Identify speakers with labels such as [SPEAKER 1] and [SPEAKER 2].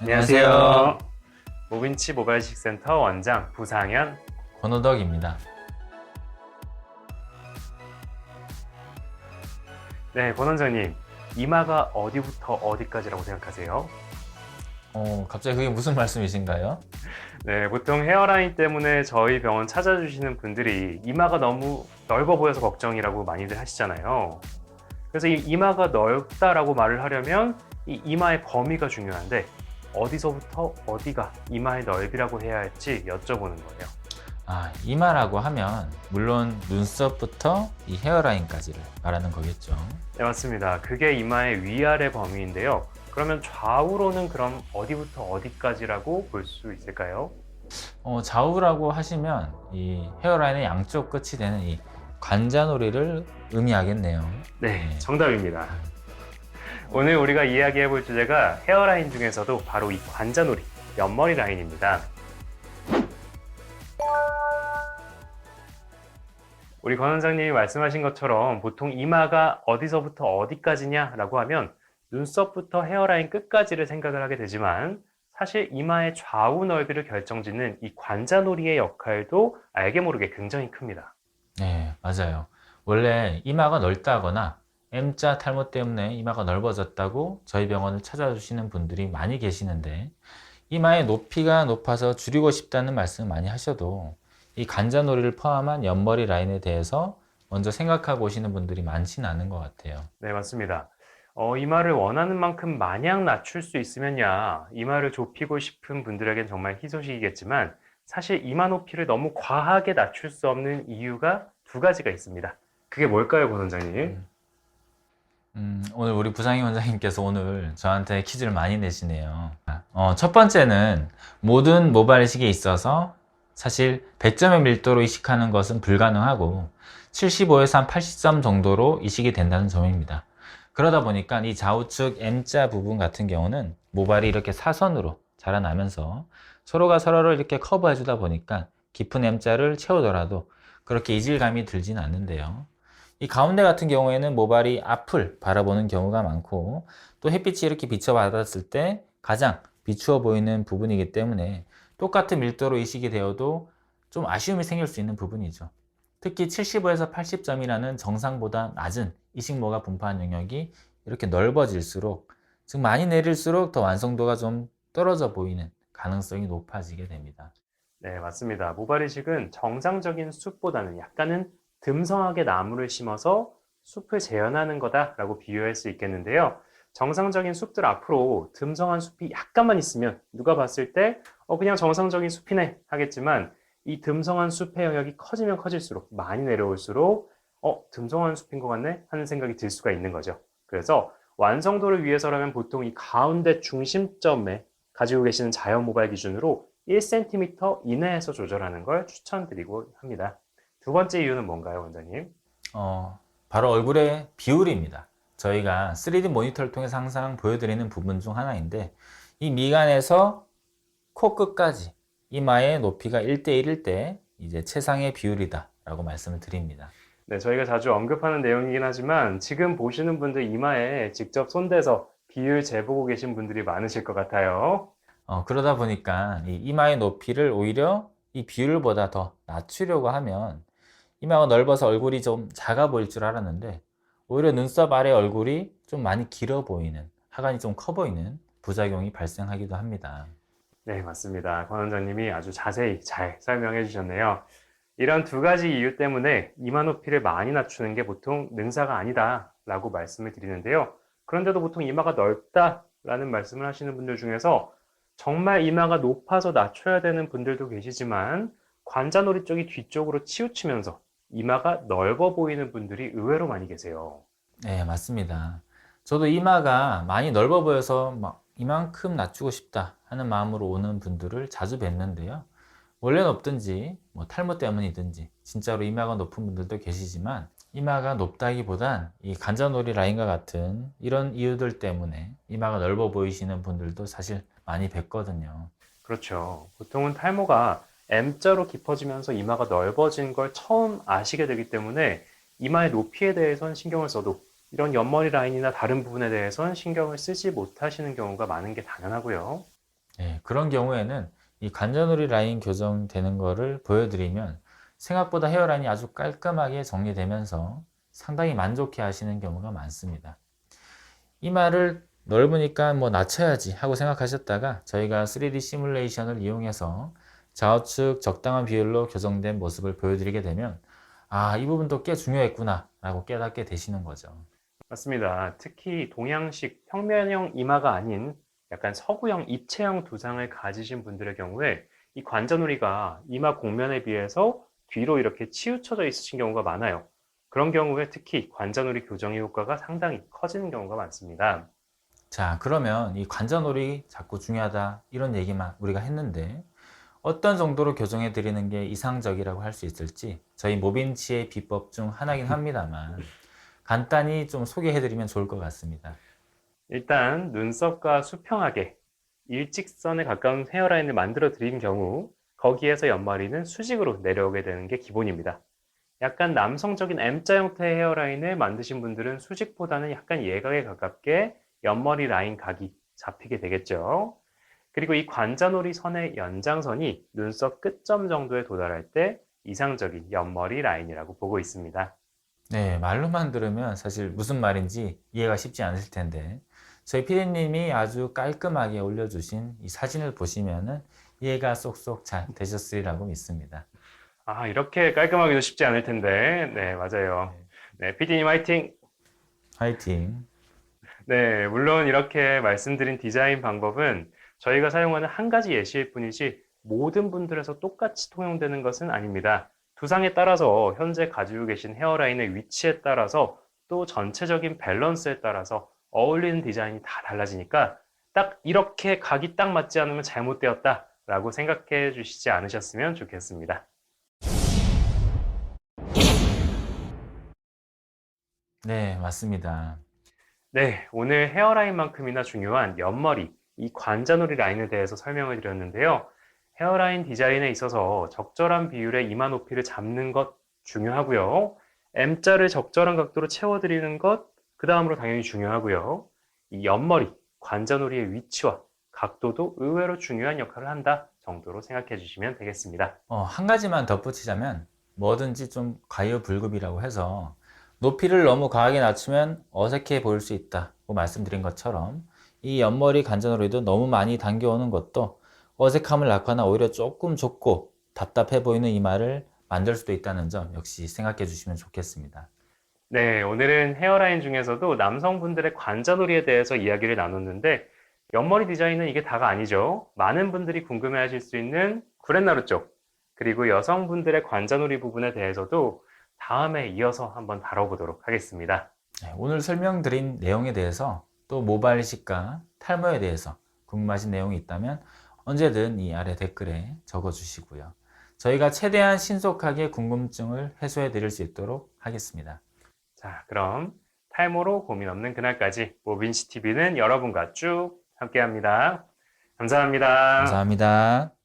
[SPEAKER 1] 안녕하세요. 모빈치 모발식 센터 원장 부상현.
[SPEAKER 2] 권호덕입니다.
[SPEAKER 1] 네, 권 원장님. 이마가 어디부터 어디까지라고 생각하세요?
[SPEAKER 2] 어, 갑자기 그게 무슨 말씀이신가요?
[SPEAKER 1] 네, 보통 헤어라인 때문에 저희 병원 찾아주시는 분들이 이마가 너무 넓어 보여서 걱정이라고 많이들 하시잖아요. 그래서 이 이마가 넓다라고 말을 하려면 이 이마의 범위가 중요한데 어디서부터 어디가 이마의 넓이라고 해야 할지 여쭤보는 거예요.
[SPEAKER 2] 아, 이마라고 하면 물론 눈썹부터 이 헤어라인까지를 말하는 거겠죠.
[SPEAKER 1] 네, 맞습니다. 그게 이마의 위아래 범위인데요. 그러면 좌우로는 그럼 어디부터 어디까지라고 볼 수 있을까요?
[SPEAKER 2] 어, 좌우라고 하시면 이 헤어라인의 양쪽 끝이 되는 이 관자놀이를 의미하겠네요.
[SPEAKER 1] 네,
[SPEAKER 2] 네.
[SPEAKER 1] 정답입니다. 오늘 우리가 이야기해 볼 주제가 헤어라인 중에서도 바로 이 관자놀이, 옆머리 라인입니다. 우리 권 원장님이 말씀하신 것처럼 보통 이마가 어디서부터 어디까지냐라고 하면 눈썹부터 헤어라인 끝까지를 생각을 하게 되지만 사실 이마의 좌우 넓이를 결정짓는 이 관자놀이의 역할도 알게 모르게 굉장히 큽니다.
[SPEAKER 2] 네, 맞아요. 원래 이마가 넓다거나 M자 탈모 때문에 이마가 넓어졌다고 저희 병원을 찾아주시는 분들이 많이 계시는데 이마의 높이가 높아서 줄이고 싶다는 말씀 많이 하셔도 이 관자놀이를 포함한 옆머리 라인에 대해서 먼저 생각하고 오시는 분들이 많지는 않은 것 같아요.
[SPEAKER 1] 네, 맞습니다. 어, 이마를 원하는 만큼 마냥 낮출 수 있으면야 이마를 좁히고 싶은 분들에겐 정말 희소식이겠지만 사실 이마 높이를 너무 과하게 낮출 수 없는 이유가 두 가지가 있습니다. 그게 뭘까요, 권 원장님?
[SPEAKER 2] 음. 음, 오늘 우리 부상희 원장님께서 오늘 저한테 퀴즈를 많이 내시네요. 어, 첫 번째는 모든 모발 이식에 있어서 사실 100점의 밀도로 이식하는 것은 불가능하고 75에서 한 80점 정도로 이식이 된다는 점입니다. 그러다 보니까 이 좌우측 M자 부분 같은 경우는 모발이 이렇게 사선으로 자라나면서 서로가 서로를 이렇게 커버해 주다 보니까 깊은 M자를 채우더라도 그렇게 이질감이 들진 않는데요. 이 가운데 같은 경우에는 모발이 앞을 바라보는 경우가 많고 또 햇빛이 이렇게 비춰받았을 때 가장 비추어 보이는 부분이기 때문에 똑같은 밀도로 이식이 되어도 좀 아쉬움이 생길 수 있는 부분이죠. 특히 75에서 80점이라는 정상보다 낮은 이식모가 분포한 영역이 이렇게 넓어질수록 즉 많이 내릴수록 더 완성도가 좀 떨어져 보이는 가능성이 높아지게 됩니다.
[SPEAKER 1] 네, 맞습니다. 모발 이식은 정상적인 숲보다는 약간은 듬성하게 나무를 심어서 숲을 재현하는 거다라고 비유할 수 있겠는데요. 정상적인 숲들 앞으로 듬성한 숲이 약간만 있으면 누가 봤을 때 어, 그냥 정상적인 숲이네 하겠지만 이 듬성한 숲의 영역이 커지면 커질수록 많이 내려올수록 어, 듬성한 숲인 것 같네 하는 생각이 들 수가 있는 거죠. 그래서 완성도를 위해서라면 보통 이 가운데 중심점에 가지고 계시는 자연 모발 기준으로 1cm 이내에서 조절하는 걸 추천드리고 합니다. 두 번째 이유는 뭔가요, 원장님?
[SPEAKER 2] 어, 바로 얼굴의 비율입니다. 저희가 3D 모니터를 통해서 항상 보여드리는 부분 중 하나인데 이 미간에서 코끝까지 이마의 높이가 1대1일 때 이제 최상의 비율이다 라고 말씀을 드립니다.
[SPEAKER 1] 네, 저희가 자주 언급하는 내용이긴 하지만 지금 보시는 분들 이마에 직접 손대서 비율 재보고 계신 분들이 많으실 것 같아요.
[SPEAKER 2] 어, 그러다 보니까 이 이마의 높이를 오히려 이 비율보다 더 낮추려고 하면 이마가 넓어서 얼굴이 좀 작아 보일 줄 알았는데 오히려 눈썹 아래 얼굴이 좀 많이 길어 보이는 하관이 좀 커 보이는 부작용이 발생하기도 합니다.
[SPEAKER 1] 네, 맞습니다. 권 원장님이 아주 자세히 잘 설명해 주셨네요. 이런 두 가지 이유 때문에 이마 높이를 많이 낮추는 게 보통 능사가 아니다라고 말씀을 드리는데요. 그런데도 보통 이마가 넓다라는 말씀을 하시는 분들 중에서 정말 이마가 높아서 낮춰야 되는 분들도 계시지만 관자놀이 쪽이 뒤쪽으로 치우치면서 이마가 넓어 보이는 분들이 의외로 많이 계세요.
[SPEAKER 2] 네, 맞습니다. 저도 이마가 많이 넓어 보여서 막 이만큼 낮추고 싶다 하는 마음으로 오는 분들을 자주 뵀는데요. 원래는 없든지 뭐 탈모 때문이든지 진짜로 이마가 높은 분들도 계시지만 이마가 높다기보단 이 관자놀이 라인과 같은 이런 이유들 때문에 이마가 넓어 보이시는 분들도 사실 많이 뵀거든요.
[SPEAKER 1] 그렇죠. 보통은 탈모가 M자로 깊어지면서 이마가 넓어진 걸 처음 아시게 되기 때문에 이마의 높이에 대해선 신경을 써도 이런 옆머리 라인이나 다른 부분에 대해선 신경을 쓰지 못하시는 경우가 많은 게 당연하고요.
[SPEAKER 2] 예, 그런 경우에는 이 관자놀이 라인 교정되는 거를 보여드리면 생각보다 헤어라인이 아주 깔끔하게 정리되면서 상당히 만족해 하시는 경우가 많습니다. 이마를 넓으니까 뭐 낮춰야지 하고 생각하셨다가 저희가 3D 시뮬레이션을 이용해서 좌우측 적당한 비율로 교정된 모습을 보여드리게 되면 아, 이 부분도 꽤 중요했구나 라고 깨닫게 되시는 거죠.
[SPEAKER 1] 맞습니다. 특히 동양식 평면형 이마가 아닌 약간 서구형 입체형 두상을 가지신 분들의 경우에 이 관자놀이가 이마 곡면에 비해서 뒤로 이렇게 치우쳐져 있으신 경우가 많아요. 그런 경우에 특히 관자놀이 교정의 효과가 상당히 커지는 경우가 많습니다.
[SPEAKER 2] 자, 그러면 이 관자놀이 자꾸 중요하다 이런 얘기만 우리가 했는데 어떤 정도로 교정해 드리는 게 이상적이라고 할 수 있을지 저희 모빈치의 비법 중 하나긴 합니다만 간단히 좀 소개해 드리면 좋을 것 같습니다.
[SPEAKER 1] 일단 눈썹과 수평하게 일직선에 가까운 헤어라인을 만들어 드린 경우 거기에서 옆머리는 수직으로 내려오게 되는 게 기본입니다. 약간 남성적인 M자 형태의 헤어라인을 만드신 분들은 수직보다는 약간 예각에 가깝게 옆머리 라인 각이 잡히게 되겠죠. 그리고 이 관자놀이 선의 연장선이 눈썹 끝점 정도에 도달할 때 이상적인 옆머리 라인이라고 보고 있습니다.
[SPEAKER 2] 네, 말로만 들으면 사실 무슨 말인지 이해가 쉽지 않으실 텐데 저희 피디님이 아주 깔끔하게 올려주신 이 사진을 보시면은 이해가 쏙쏙 잘 되셨으리라고 믿습니다.
[SPEAKER 1] 아, 이렇게 깔끔하기도 쉽지 않을 텐데. 네, 맞아요. 네, PD님 화이팅!
[SPEAKER 2] 화이팅!
[SPEAKER 1] 네, 물론 이렇게 말씀드린 디자인 방법은 저희가 사용하는 한 가지 예시일 뿐이지 모든 분들에서 똑같이 통용되는 것은 아닙니다. 두상에 따라서 현재 가지고 계신 헤어라인의 위치에 따라서 또 전체적인 밸런스에 따라서 어울리는 디자인이 다 달라지니까 딱 이렇게 각이 딱 맞지 않으면 잘못되었다 라고 생각해 주시지 않으셨으면 좋겠습니다.
[SPEAKER 2] 네, 맞습니다.
[SPEAKER 1] 네, 오늘 헤어라인만큼이나 중요한 옆머리, 이 관자놀이 라인에 대해서 설명을 드렸는데요. 헤어라인 디자인에 있어서 적절한 비율의 이마 높이를 잡는 것 중요하고요. M자를 적절한 각도로 채워드리는 것, 그 다음으로 당연히 중요하고요. 이 옆머리, 관자놀이의 위치와 각도도 의외로 중요한 역할을 한다 정도로 생각해 주시면 되겠습니다.
[SPEAKER 2] 어, 한 가지만 덧붙이자면 뭐든지 좀 과유불급이라고 해서 높이를 너무 과하게 낮추면 어색해 보일 수 있다고 말씀드린 것처럼 이 옆머리 관자놀이도 너무 많이 당겨오는 것도 어색함을 낳거나 오히려 조금 좁고 답답해 보이는 이마를 만들 수도 있다는 점 역시 생각해 주시면 좋겠습니다.
[SPEAKER 1] 네, 오늘은 헤어라인 중에서도 남성분들의 관자놀이에 대해서 이야기를 나눴는데 옆머리 디자인은 이게 다가 아니죠. 많은 분들이 궁금해 하실 수 있는 구렛나루 쪽, 그리고 여성분들의 관자놀이 부분에 대해서도 다음에 이어서 한번 다뤄보도록 하겠습니다.
[SPEAKER 2] 네, 오늘 설명드린 내용에 대해서 또 모발 이식과 탈모에 대해서 궁금하신 내용이 있다면 언제든 이 아래 댓글에 적어 주시고요. 저희가 최대한 신속하게 궁금증을 해소해 드릴 수 있도록 하겠습니다.
[SPEAKER 1] 자, 그럼 탈모로 고민 없는 그날까지 모빈시 TV는 여러분과 쭉 함께 합니다. 감사합니다.
[SPEAKER 2] 감사합니다.